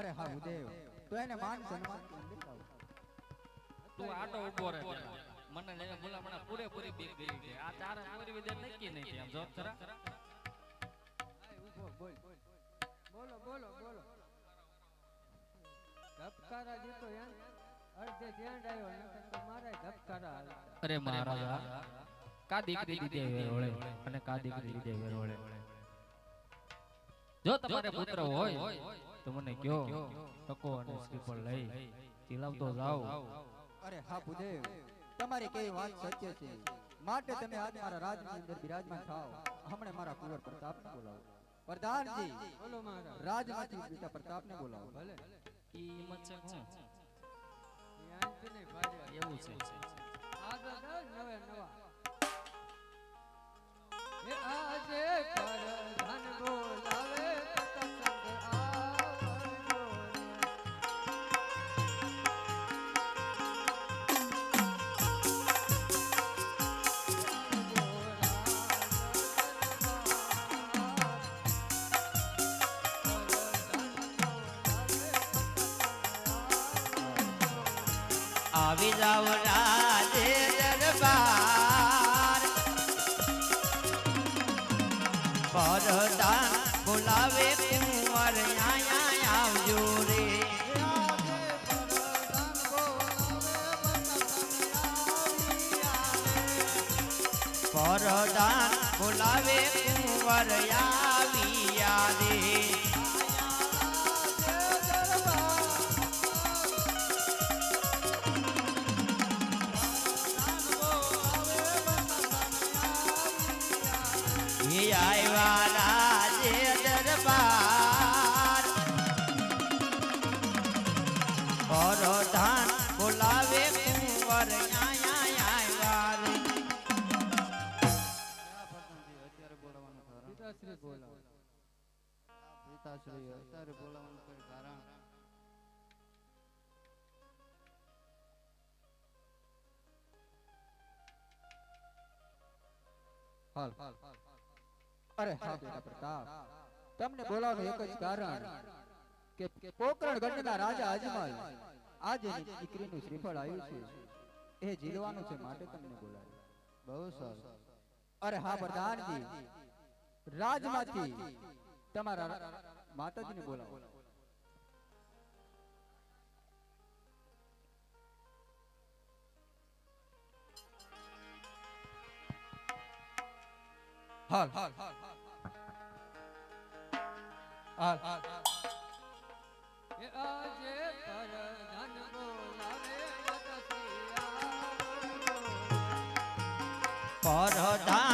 અરે હા ઉદેવ તો એને માન સન્માન તું આટો ઊભો રહે મને લઈને ભલામણા પૂરેપૂરી બીક ગઈ છે. આ ચાર ચોરી વિદ્યા નક્કી નહીં એમ જો ખરા ઊભો બોલ બોલો બોલો. બોલો ધબકારા જીતો એમ અડધે ધ્યાન આવ્યો નકર તો મારે ધબકારા હાલતા. અરે મહારાજા કા દીકરી દીધે વેરોળે અને કા દીકરી દીધે વેરોળે જો તમારે પુત્ર હોય તો મને કયો ટકો અને શ્રીફળ લઈ? ચીલાવતો જાઓ. અરે હા ઉદેવ તમારી કઈ વાત સત્ય છે? માટે તમે આજ મારા રાજની અંદર બિરાજમાન થાઓ. હમણે મારા કુંવર પ્રતાપને બોલાવો. પ્રધાનજી બોલો મહારાજ. રાજમાંથી બેટા પ્રતાપને બોલાવો. ભલે. ઈ હિંમત છે હું એ ને નહીં એવું છે. આગળ નવે નવા. હે આજે પર ધન બોલાવે પરદાન બોલાવે કુંવર આવી રે પિતાશ્રી અત્યારે બોલાવવાનું કોઈ કારણ? હાલ. અરે હા બેટા પ્રતાપ. તમને બોલાવવાનું એક જ કારણ કે કે પોકરણ ગઢના રાજા અજમલ આજે દીકરીનું શ્રીફળ આવ્યું છે. એ જીલવાનું છે માટે તમને બોલાવ્યું. બહુ સારું અરે હા પ્રધાનજી. રાજમાંથી તમારા માતાજીને બોલાવો. હાલ હાલ હાલ હાલ એ આજે પરધાન બોલાવે સતસંગ આવજો રે. પરધાન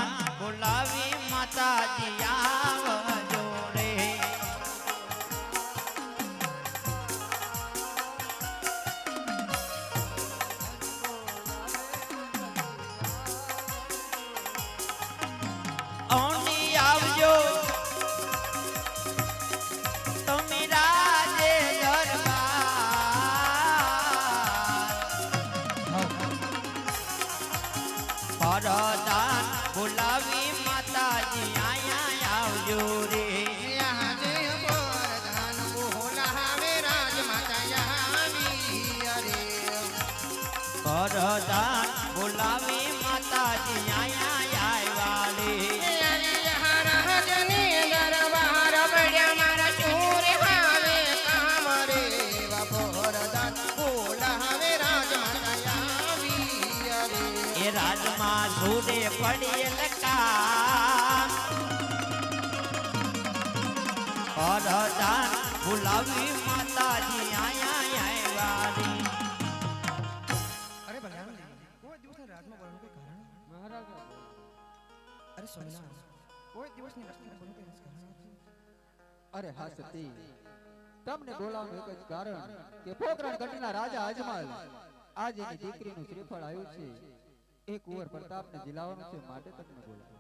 રાજમાં સુરે પડેલ કામ પરદાન બોલાવી અરે કોઈ દિવસની નથી. અરે હા સતી. તમને બોલાવવાનું એક જ કારણ કે પોકરણ ગઢના રાજા અજમલ. આજે એની દીકરીનું શ્રીફળ આવ્યું છે. એ કુંવર પ્રતાપને જીલાવવાનું છે માટે તમને બોલાવ્યો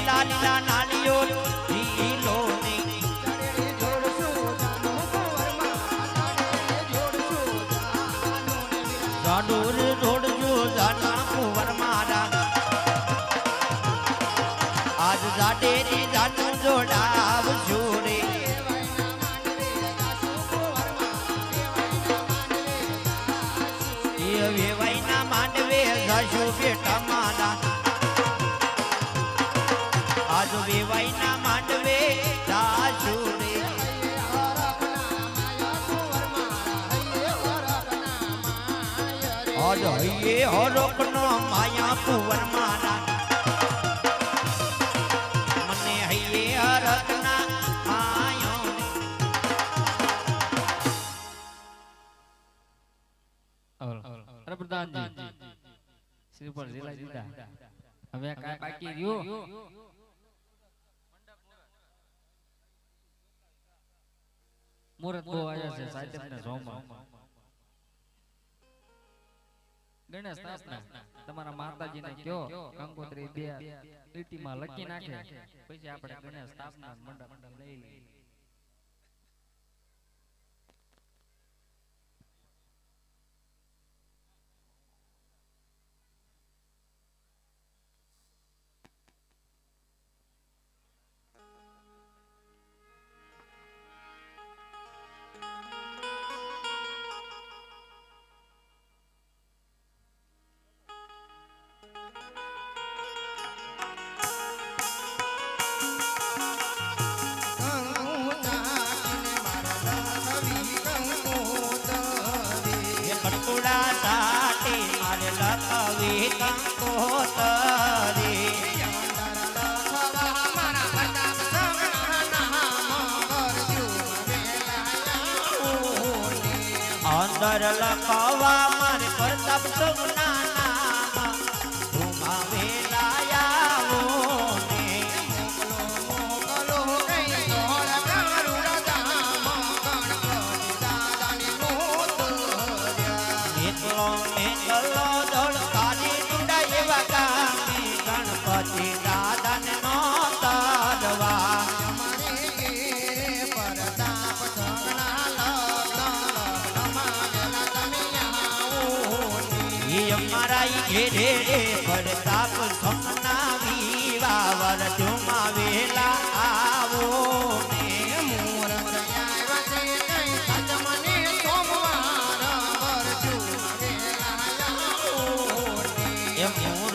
લીલા લીલા નાળીઓ હરકનો માયા કુંવર મારા. મને હૈયે હરકના માયો અરે પ્રધાનજી શ્રીફળ જિલ્લા દીધા હવે કાંઈ બાકી રહ્યું? મુહૂર્ત બહુ આવ્યા છે સાહેબ ને જોમાં ગણેશ સ્થાપના. તમારા માતાજીને કયો કંકોત્રી બે લીટીમાં લખી નાખે. પછી આપણે ગણેશ સ્થાપના મંડપ લઈ લઈએ. પ્રતાપ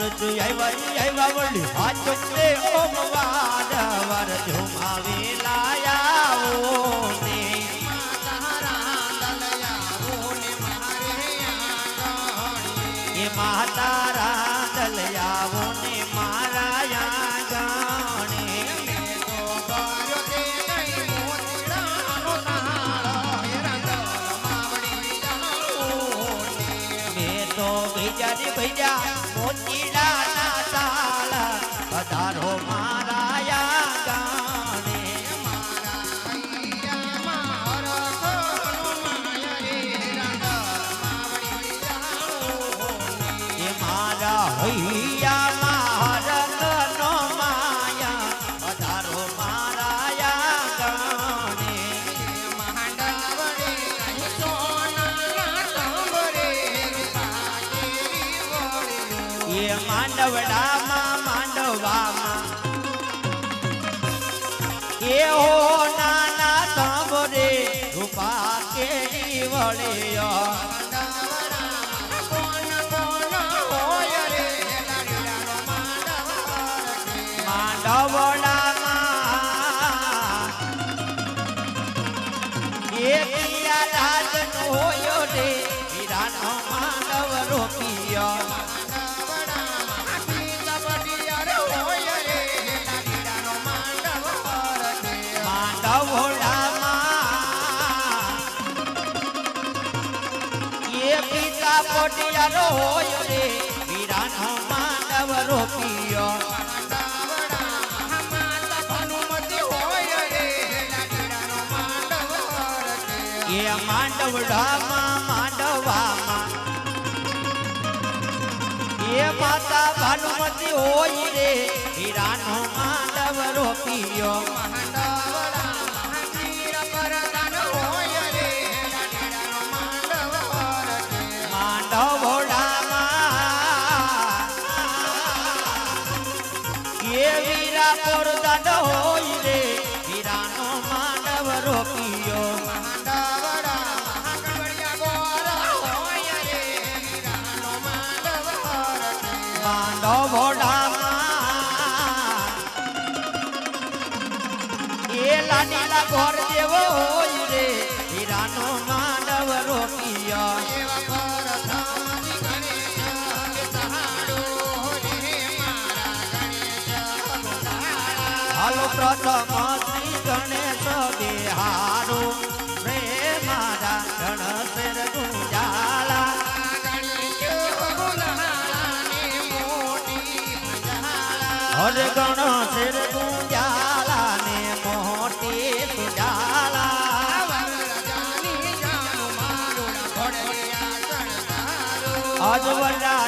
મૂર્ત આવ્યા આવ્યા વળી. હાથ રે ઓમ વાદ વર ધુમા લાયા ઓ પિતા પોટિયારો હોય રે. વીરાનો માંડવ રોપિયો માંડવડામાં, માંડવામાં. એ માતા ભાનુમતી હોય રે. હીરાનો માંડવ રોપિયો વીરા પોરદાન હોય રે. વીરાનો માનવ રોપિયો શ્રી ગણેશ બિહારો રે મારા ગણેશ ગુંજાલા હર ગણેશ ગુંજાલા ને મોટી સુજાલા અજ વડા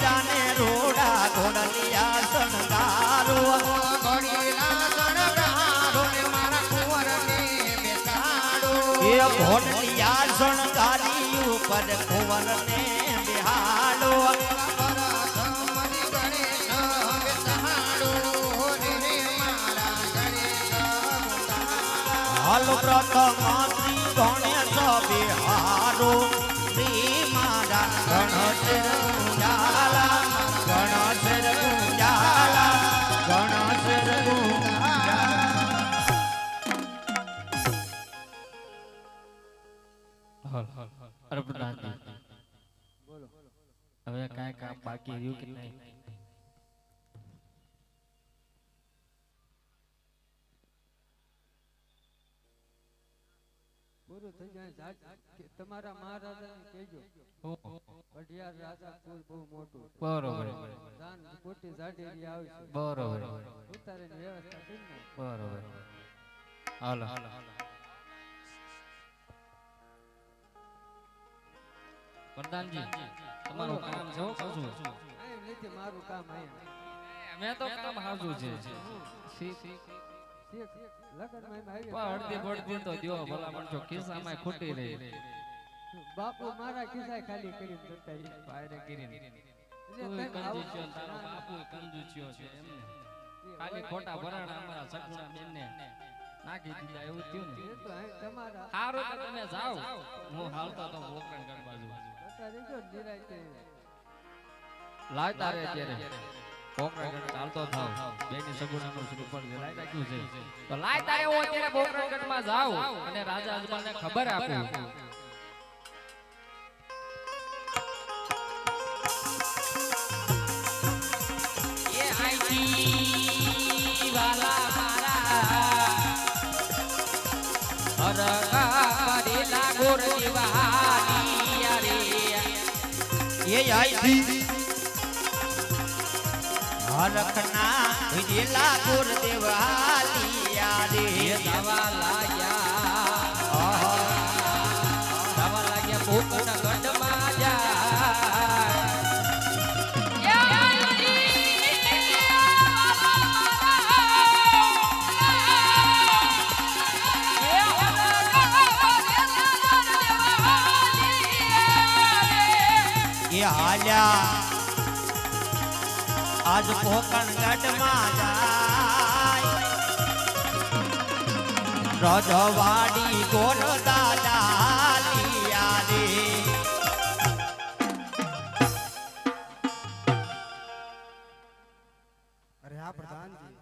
જાને રોડા ઘોડલિયા શણગારો ઉપર કુંવર ને બિહાડો. હાલો પ્રથમ શ્રી ગણેશ મારા ગણેશ પૂરું થઈ જાય તમારા મહારાજાને કહેજો. પઢિયાર રાજા પૂર બહુ મોટું બરોબર. દાન મોટી ઝાડેરી આવશે બરોબર. ઉતારે વ્યવસ્થા થઈ ને બરોબર. હાલો. વરદાનજી તમારું કામ છે હો છું. મારું કામ અહીંયા. મેં તો કામ હાજુ છે. અડધી બળદી તો દ્યો ભલા માણસો ખિસ્સામાં ખૂટી રહી બાપુ મારા ખિસ્સા ખાલી કરી જતા. પાયરે ગીરીને તું કંજૂસ્યો તારો બાપુ કંજૂસ્યો છે એમને ખાલી ખોટા ભરાણા અમારા સગુણા બેનને નાખી દીધા એવું થયું ને. એ તો તમે જાઓ. હું હાલતો તો વોકરણ ગઢ બાજુ જતા રહેજો ને નિરાંતે. લાવતા રે અત્યારે વોકરણ ગઢ ચાલતો થાવ બેની સગુણાનું શ્રીફળ જે લાઈ રાખ્યું છે. તો લાવતા રે હું અત્યારે વોકરણ ગઢમાં અને રાજા અજમાલને ખબર આપું. વાલા હરખના વિજેલા ગુરદેવ હાલિયા એ રે દવા લાગ્યા. દવા લાગ્યા ભૂખના ગઢમાં એ હાલ્યા આજ કોકણ ગઢમાં જાય. રજવાડી ગોર દાદા રે અરે આ પ્રધાનજી.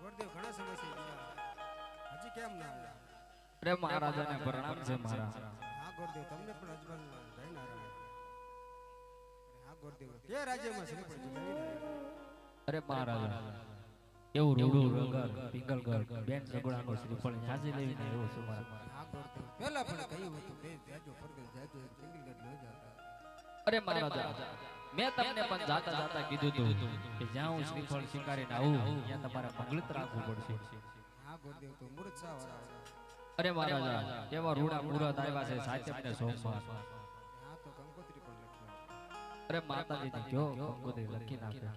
ગોરદેવ ઘણા સમય હજી કેમ ના આવ્યા અરે મહારાજાને પ્રણામ છે મારા. હા ગોરદેવ તમને પણ અજમાન જય નારાયણ. હા ગોરદેવ. કે રાજ્યમાં ઝુલાવી રહ્યા અરે મહારાજા એવું રૂડું રગર પિંગલગર બેન સગડાનો શ્રીફળ ઝાંસી લેવીને એવો સુમાર મારા. હા ગોરદેવ પહેલા પણ કહ્યું હતું બે જાજો પરગલ જાજો ચંગીગઢ ન જાતા અરે મહારાજા મેં તમને પણ જાતા જાતા કીધું હતું કે જ્યાં હું શ્રીફળ સ્વીકારીને આવું ત્યાં તમારે મંગલિત રાખવું પડશે. હા ગોરદેવ તો મૂર્છા વાળા અરે મહારાજા કેવા રૂડા મુરત આવ્યા છે સાચમ ને સોમવાર. હા તો કંકોત્રી પણ લખ્યું અરે માતાજીને કયો કંકોત્રી લખી નાખે.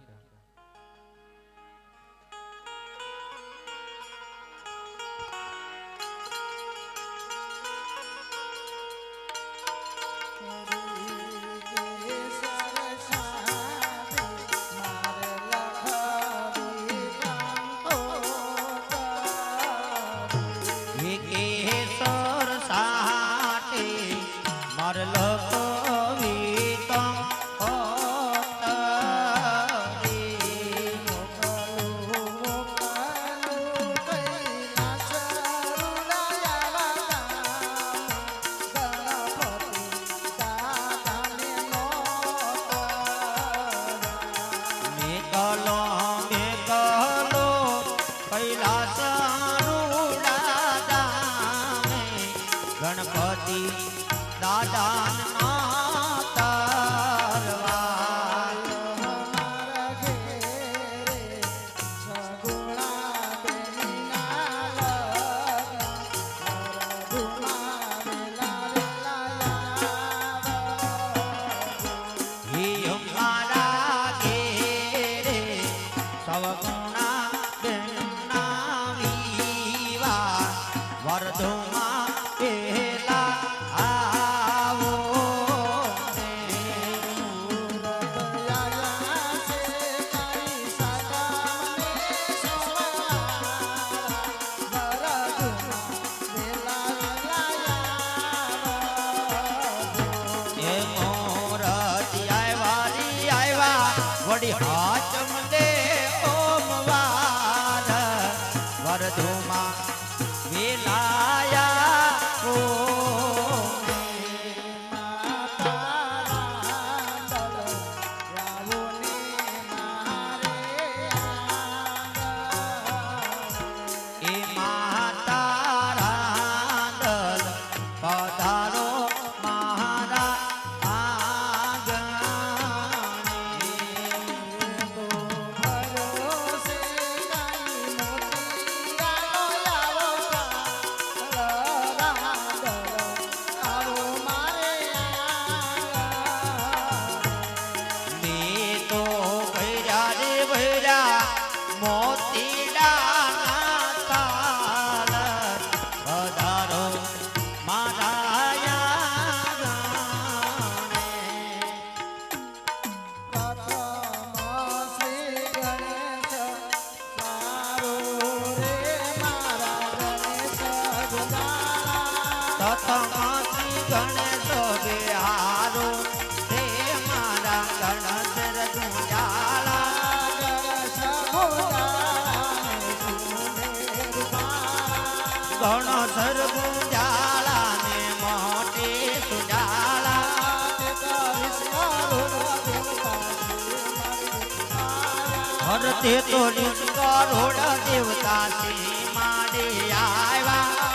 તો લીસ કરોડ દેવતા શ્રી માડે આવ્યા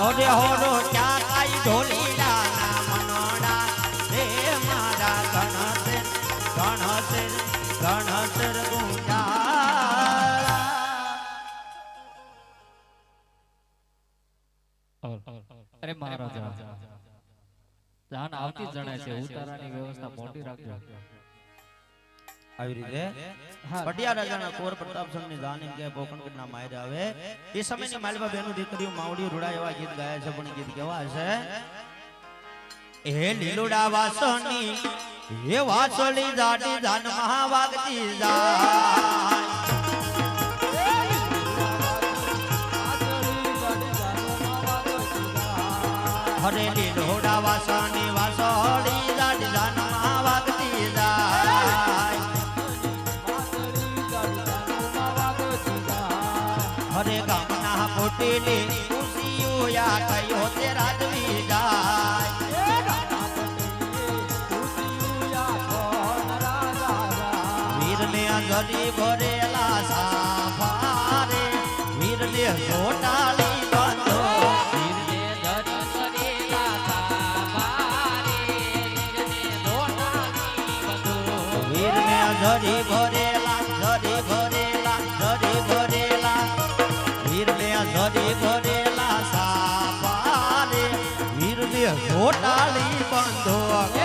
અરે હોરો ક્યાં કાઈ ઢોલીડા જાન આવતી જણાય છે. ઉતારાની વ્યવસ્થા મોટી રાખજો. આવી રીતે પટિયા રાજાના કોર પ્રતાપસિંહની જાની કે પોકણગઢના માયરે આવે. એ સમયની માલવા બેનું દીકરીઓ માવડીઓ રૂડા એવા ગીત ગાયા છે પણ ગીત કેવા છે હે લીલુડા વાસની હે વાસળી જાડી જાન મહાવાગતી જાય. હરે લીલોડા વાસની પોટેલે ખુશીઓ કયો તે રાજવી જોટાલી બંધો